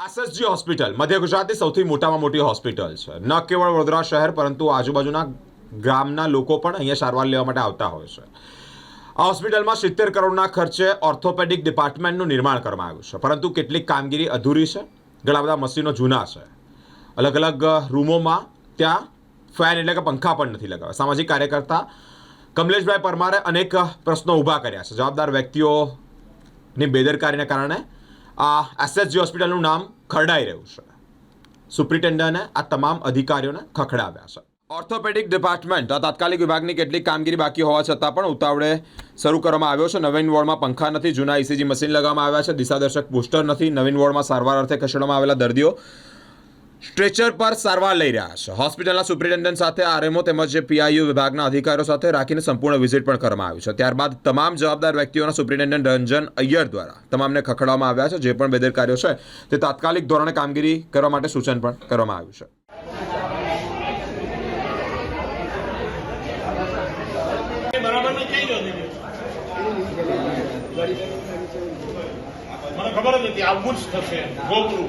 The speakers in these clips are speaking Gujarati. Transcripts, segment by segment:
એસએસજી હોસ્પિટલ મધ્ય ગુજરાતની સૌથી મોટામાં મોટી હોસ્પિટલ છે. ન કેવળ વડોદરા શહેર, પરંતુ આજુબાજુના ગામના લોકો પણ અહીંયા સારવાર લેવા માટે આવતા હોય છે. આ હોસ્પિટલમાં સિત્તેર કરોડના ખર્ચે ઓર્થોપેડિક ડિપાર્ટમેન્ટનું નિર્માણ કરવામાં આવ્યું છે. પરંતુ કેટલીક કામગીરી અધૂરી છે. ઘણા બધા મશીનો જૂના છે. અલગ અલગ રૂમોમાં ત્યાં ફેન એટલે કે પંખા પણ નથી લગાવ્યા. સામાજિક કાર્યકર્તા કમલેશભાઈ પરમારે અનેક પ્રશ્નો ઊભા કર્યા છે. જવાબદાર વ્યક્તિઓની બેદરકારીને કારણે આ એસએસજી હોસ્પિટલનું નામ ખરડાઈ રહ્યું છે. સુપ્રિન્ટેન્ડન્ટે આ તમામ અધિકારીઓને ખખડાવ્યા છે. ઓર્થોપેડિક ડિપાર્ટમેન્ટ આ તાત્કાલિક વિભાગની કેટલીક કામગીરી બાકી હોવા છતાં પણ ઉતાવળે શરૂ કરવામાં આવ્યો છે. નવીન વોર્ડમાં પંખા નથી, જૂના ઇસીજી મશીન લગાવવામાં આવ્યા છે. દિશાદર્શક બુસ્ટર નથી, નવીન વોર્ડમાં સારવાર અર્થે ખસેડવામાં આવેલા દર્દીઓ સ્ટ્રેચર પર સારવાર લઈ રહ્યા છે. હોસ્પિટલના સુપ્રિન્ટેન્ડન્ટ સાથે આરએમઓ તેમજ જે પીઆઈયુ વિભાગના અધિકારીઓ સાથે રાખીને સંપૂર્ણ વિઝિટ પણ કરવામાં આવ્યું છે. ત્યારબાદ તમામ જવાબદાર વ્યક્તિઓના સુપ્રિન્ટેન્ડન્ટ રંજન અય્યર દ્વારા તમામને ખખડવામાં આવ્યા છે. જે પણ બેદરકારીઓ છે તે તાત્કાલિક ધોરણે કામગીરી કરવા માટે સૂચન પણ કરવામાં આવ્યું છે. ખબર જ હતી આવું જ થશે, ગોકળું.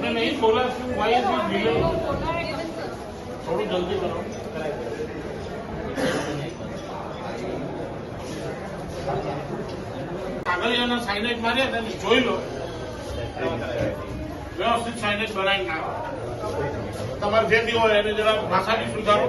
આપણે નહીં સોલર વાય ડિલે થોડું જલ્દી કરો. કાગળિયાના સાઇનેજ મારે અને જોઈ લો. વ્યવસ્થિત સાઇનેજ બનાવી નાખો. તમારે જે દીવો એને જરા ભાષાની સુધારો.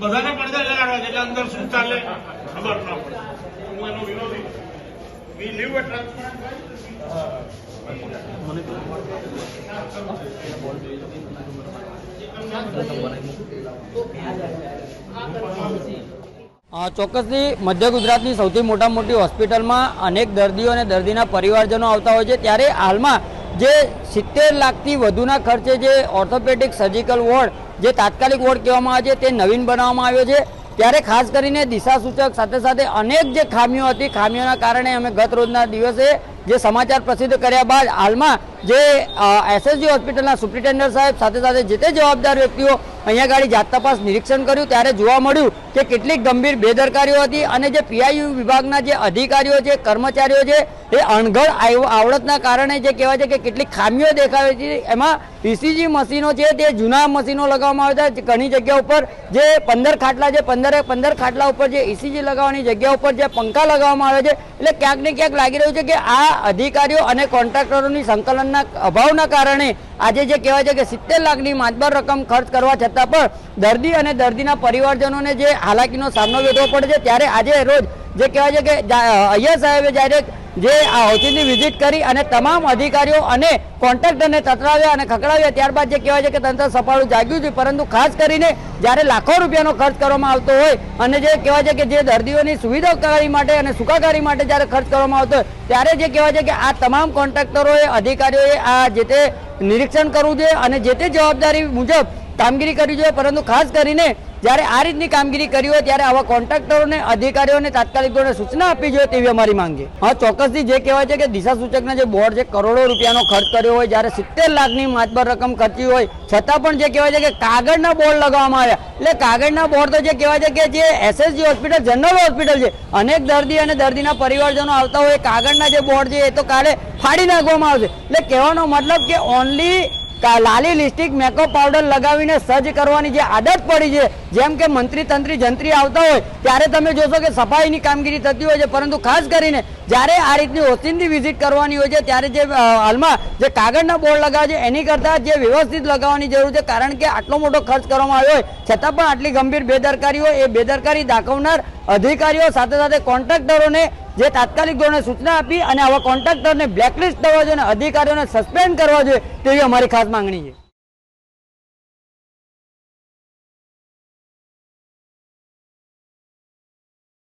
બધાને પડદા લગાડવા છે, એટલે અંદર શું ચાલે ખબર ના પડે. હું એનો વિરોધી. વી લીવ અ ટ્રાન્સપરન્ટ ચોક્કસથી મધ્ય ગુજરાતની સૌથી મોટા મોટી હોસ્પિટલમાં અનેક દર્દીઓ અને દર્દીના પરિવારજનો આવતા હોય છે. ત્યારે હાલમાં જે સિત્તેર લાખથી વધુના ખર્ચે જે ઓર્થોપેડિક સર્જિકલ વોર્ડ, જે તાત્કાલિક વોર્ડ કહેવામાં આવે છે, તે નવીન બનાવવામાં આવ્યો છે. ત્યારે ખાસ કરીને દિશા સૂચક સાથે સાથે અનેક જે ખામીઓ હતી, ખામીઓના કારણે અમે ગત રોજના દિવસે જે સમાચાર પ્રસિદ્ધ કર્યા બાદ હાલમાં જે એસએસજી હોસ્પિટલના સુપ્રિન્ટેન્ડન્ટ સાહેબ સાથે સાથે જે તે જવાબદાર વ્યક્તિઓ અહીંયા ગાડી જાત તપાસ નિરીક્ષણ કર્યું, ત્યારે જોવા મળ્યું કે કેટલીક ગંભીર બેદરકારીઓ હતી અને જે પીઆઈયુ વિભાગના જે અધિકારીઓ છે, કર્મચારીઓ છે, એ અણઘડ આવ- આવડતના કારણે જે કહેવાય છે કે કેટલીક ખામીઓ દેખાવે છે, એમાં ઇસીજી મશીનો છે તે જૂના મશીનો લગાવવામાં આવ્યા હતા ઘણી જગ્યા ઉપર જે પંદર ખાટલા છે પંદરે, પંદર ખાટલા ઉપર જે ઇસીજી લગાવવાની જગ્યા ઉપર જે પંખા લગાવવામાં આવે છે, એટલે ક્યાંક ને ક્યાંક લાગી રહ્યું છે કે આ અધિકારીઓ અને કોન્ટ્રાક્ટરોની સંકલનના અભાવના કારણે આજે જે કહેવાય છે કે સિત્તેર લાખની માતબર રકમ ખર્ચ કરવા છતાં પણ દર્દી અને દર્દીના પરિવારજનોને જે હાલાકીનો સામનો વેઠવો પડે છે, ત્યારે આજે રોજ જે કહેવાય છે કે અય્યર સાહેબે જ્યારે જે આ હોસ્પિટલની વિઝિટ કરી અને તમામ અધિકારીઓ અને કોન્ટ્રાક્ટરને તતરાવ્યા અને ખકડાવ્યા ત્યારબાદ જે કહેવાય છે કે તંત્ર સફાળું જાગ્યું છે, પરંતુ ખાસ કરીને જ્યારે લાખો રૂપિયાનો ખર્ચ કરવામાં આવતો હોય અને જે કહેવાય છે કે જે દર્દીઓની સુવિધાકારી માટે અને સુખાકારી માટે જ્યારે ખર્ચ કરવામાં આવતો હોય, ત્યારે જે કહેવાય છે કે આ તમામ કોન્ટ્રાક્ટરોએ, અધિકારીઓએ આ જે તે નિરીક્ષણ કરવું જોઈએ અને જે તે જવાબદારી મુજબ કામગીરી કરવી જોઈએ, પરંતુ ખાસ કરીને જ્યારે આ રીતની કામગીરી કરી હોય ત્યારે આવા કોન્ટ્રાક્ટરોને, અધિકારીઓને, તાત્કાલિક ધોરણે સૂચના આપવી જોઈએ તેવી અમારી માંગ છે. હા, ચોક્કસથી જે કહેવાય છે કે દિશા સૂચકના જે બોર્ડ છે, કરોડો રૂપિયાનો ખર્ચ કર્યો હોય, જ્યારે સિત્તેર લાખની માતબર રકમ ખર્ચી હોય, છતાં પણ જે કહેવાય છે કે કાગળના બોર્ડ લગાવવામાં આવ્યા. એટલે કાગળના બોર્ડ તો જે કહેવાય છે કે જે એસએસજી હોસ્પિટલ, જનરલ હોસ્પિટલ છે. અનેક દર્દી અને દર્દીના પરિવારજનો આવતા હોય, કાગળના જે બોર્ડ છે, એ તો કાલે ફાડી નાખવામાં આવશે. એટલે કહેવાનો મતલબ કે ઓનલી લાલી લિપસ્ટિક મેકઅપ પાવડર લગાવીને સજ્જ કરવાની જે આદત પડી છે, જેમ કે મંત્રી તંત્રી જંત્રી આવતા હોય, ત્યારે તમે જોશો કે સફાઈની કામગીરી થતી હોય છે, પરંતુ ખાસ કરીને જ્યારે આ રીતની ઓચિંતી વિઝિટ કરવાની હોય છે, ત્યારે જે હાલમાં જે કાગળના બોર્ડ લગાવે છે, એની કરતાં જે વ્યવસ્થિત લગાવવાની જરૂર છે, કારણ કે આટલો મોટો ખર્ચ કરવામાં આવ્યો હોય, છતાં પણ આટલી ગંભીર બેદરકારી હોય, એ બેદરકારી દાખવનાર અધિકારીઓ સાથે સાથે કોન્ટ્રાક્ટરોને જે તાત્કાલિક ધોરણે સૂચના આપી અને આવા કોન્ટ્રાક્ટરને બ્લેકલિસ્ટ કરવા જોઈએ અને અધિકારીઓને સસ્પેન્ડ કરવા જોઈએ, તેવી અમારી ખાસ માંગણી છે.